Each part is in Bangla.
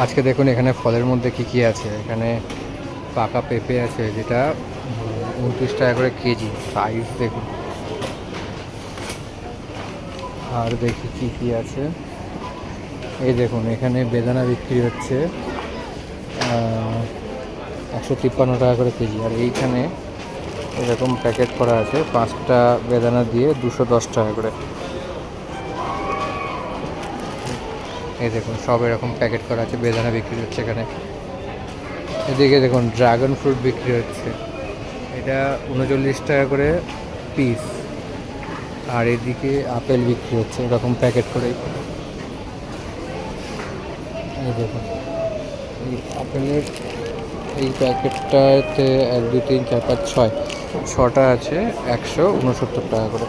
আজকে দেখুন এখানে ফলের মধ্যে কি কি আছে। এখানে পাকা পেঁপে আছে, যেটা উনত্রিশ টাকা করে কেজি সাইজ দেখুন। আর দেখি কি কি আছে। এই দেখুন, এখানে বেদানা বিক্রি হচ্ছে একশো তিপ্পান্ন টাকা করে কেজি। আর এইখানে এরকম প্যাকেট করা আছে, পাঁচটা বেদানা দিয়ে দুশো দশ টাকা করে। এই দেখুন, সব এরকম প্যাকেট করা আছে, বেদানা বিক্রি হচ্ছে এখানে। এদিকে দেখুন ড্রাগন ফ্রুট বিক্রি হচ্ছে। এটা উনচল্লিশ টাকা করে পিস আর এদিকে আপেল বিক্রি হচ্ছে, এরকম প্যাকেট করে এই দেখুন, এই আপেলের এই প্যাকেটটাতে এক, দুই, তিন, চার, পাঁচ, ছয়। ছটা আছে, একশো উনসত্তর টাকা করে।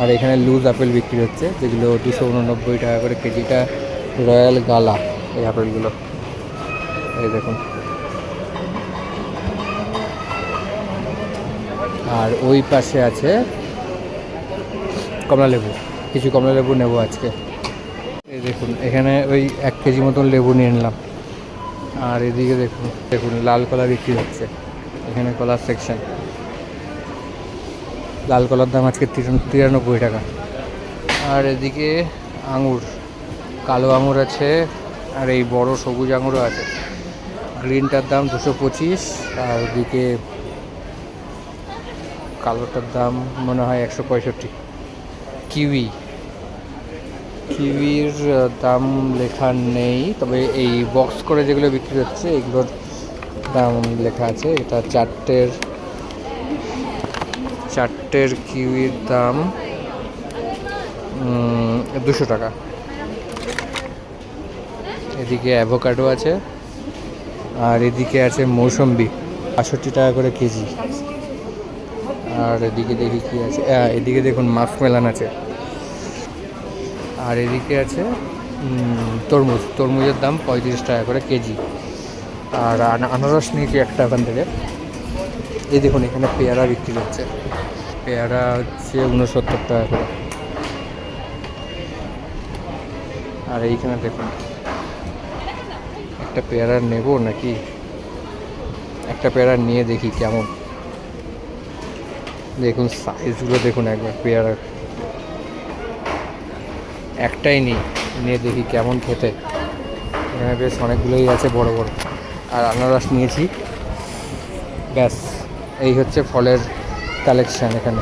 আর এখানে লুজ আপেল বিক্রি হচ্ছে, যেগুলো দুশো উননব্বই টাকা করে কেজিটা রয়্যাল গালা, এই আপেলগুলো। এই দেখুন। আর ওই পাশে আছে কমলা লেবু, কিছু কমলা লেবু নেব আজকে। এই দেখুন, এখানে ওই এক কেজি মতন লেবু নিয়ে নিলাম। আর এদিকে দেখুন দেখুন, লাল কলা বিক্রি হচ্ছে, এখানে কলার সেকশন লাল কলার দাম আজকে তিরান- তিরানব্বই টাকা। আর এদিকে আঙুর, কালো আঙুর আছে, আর এই বড় সবুজ আঙুরও আছে। গ্রিনটার দাম দুশো পঁচিশ, আর ওদিকে কালোটার দাম মনে হয় একশো পঁয়ষট্টি। কিউই। কিউইর দাম লেখা নেই, তবে এই বক্স করে যেগুলো বিক্রি হচ্ছে, এগুলোর দাম লেখা আছে। এটা চারটের চারটের কিউইর দাম দুশো টাকা। এদিকে অ্যাভোকাডো আছে, আর এদিকে আছে মৌসম্বি, বাষট্টি টাকা করে কেজি। আর এদিকে দেখি কি আছে এদিকে দেখুন মাস্ক মেলান আছে। আর এদিকে আছে তরমুজ, তরমুজের দাম পঁয়ত্রিশ টাকা করে কেজি। আর আনারস নিয়েছি একটা ওখান থেকে। এই দেখুন, এখানে পেয়ারা বিক্রি হচ্ছে। পেয়ারা হচ্ছে উনসত্তর টাকা করে। আর এইখানে দেখুন, একটা পেয়ারা নেব নাকি? একটা পেয়ারা নিয়ে দেখি কেমন। দেখুন সাইজগুলো দেখুন একবার পেয়ারার। একটাই নিই, নিয়ে দেখি কেমন খেতে। এখানে বেশ অনেকগুলোই আছে বড় বড়। আর আনারস নিয়েছি। ব্যাস। এই হচ্ছে ফলের কালেকশান এখানে।